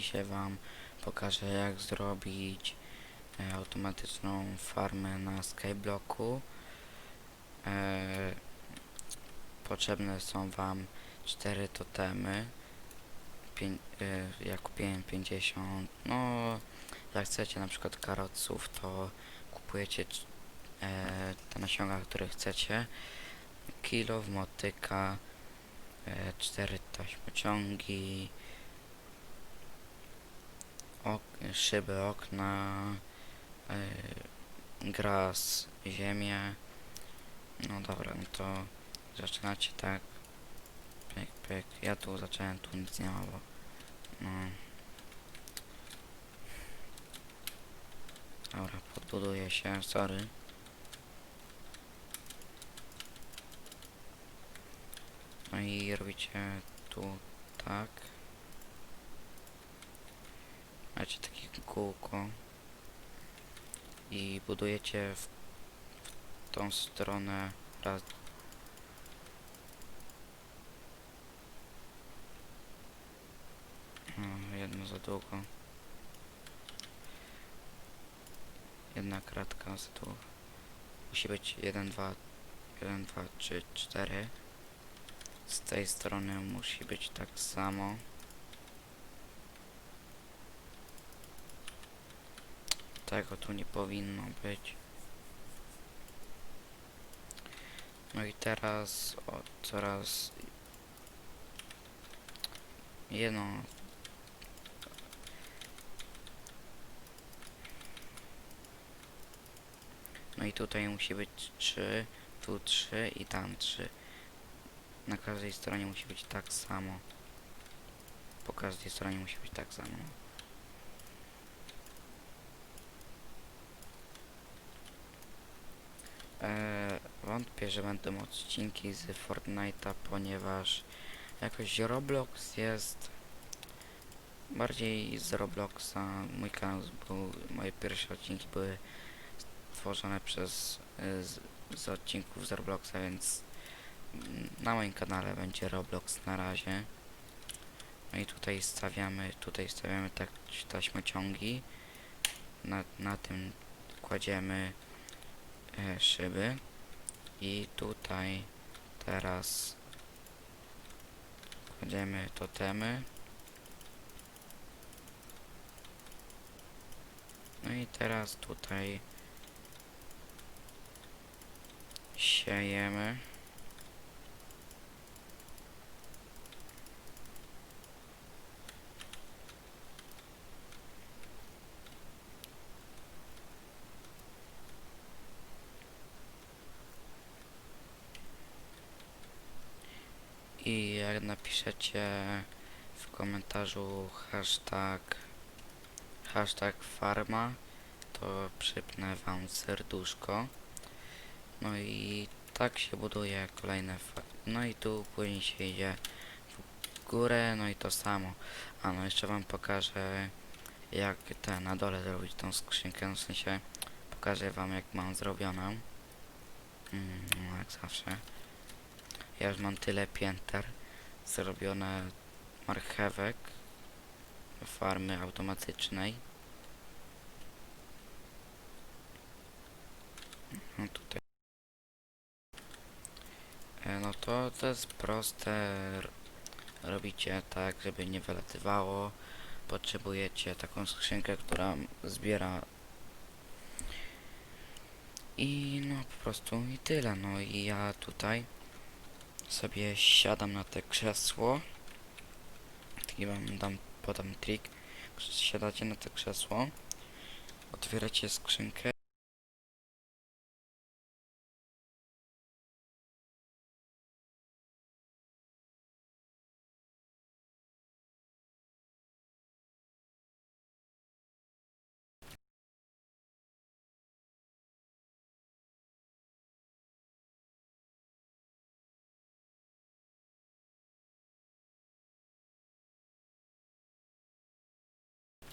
Dzisiaj Wam pokażę jak zrobić e, automatyczną farmę na Skyblocku. E, potrzebne są Wam cztery totemy. Pię, e, ja kupiłem 50. No, jak chcecie na przykład karoców, to kupujecie e, te nasionka, które chcecie. Kilo, motyka, e, cztery taśmociągi, ok, szyby, okna, e, gras, ziemię. No dobra, no to zaczynacie tak. Pyk, pyk. Ja tu zacząłem, tu nic nie ma, bo no. Dobra, podbuduję się, sorry. No i robicie tu tak. Macie takie kółko. I budujecie w, w tą stronę raz. No, jedno za długo. Jedna kratka za długo. Musi być 1, 2, 1, 2, 3, 4. Z tej strony musi być tak samo. Tego tu nie powinno być. No i teraz o, coraz jedno No i tutaj musi być 3, tu 3 i tam 3. Na każdej stronie musi być tak samo. Po każdej stronie musi być tak samo. Eee, wątpię, że będą odcinki z Fortnite'a, ponieważ jakoś Roblox jest bardziej z Robloxa. Mój kanał był, moje pierwsze odcinki były stworzone przez y, z, z odcinków z Robloxa, więc na moim kanale będzie Roblox na razie. No i tutaj stawiamy, tutaj stawiamy tak taśmociągi. Na, na tym kładziemy e, szyby. I tutaj teraz kładziemy totemy. No i teraz tutaj siejemy. I jak napiszecie w komentarzu hashtag hashtag farma, to przypnę wam serduszko. No i tak się buduje kolejne No i tu później się idzie w górę, no i to samo. A no jeszcze wam pokażę jak te na dole zrobić tą skrzynkę, no w sensie pokażę wam jak mam zrobioną. Mm, no jak zawsze. Ja już mam tyle pięter zrobione marchewek farmy automatycznej. No tutaj. E, No to to jest proste. Robicie tak, żeby nie wylatywało. Potrzebujecie taką skrzynkę, która zbiera. I no po prostu i tyle. No i ja tutaj sobie siadam na te krzesło. Taki wam dam, podam trik. Siadacie na to krzesło. Otwieracie skrzynkę.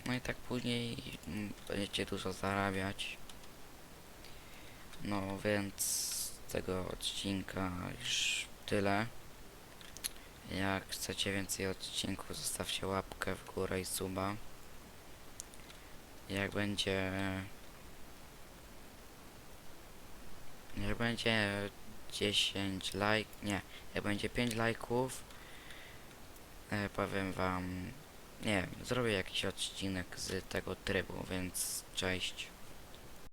No i tak później mm, będziecie dużo zarabiać. No więc z tego odcinka już tyle. Jak chcecie więcej odcinków, zostawcie łapkę w górę i suba. Jak będzie... Jak będzie 10 lajk... Nie, jak będzie 5 lajków, e, powiem wam... Nie wiem, zrobię jakiś odcinek z tego trybu, więc cześć.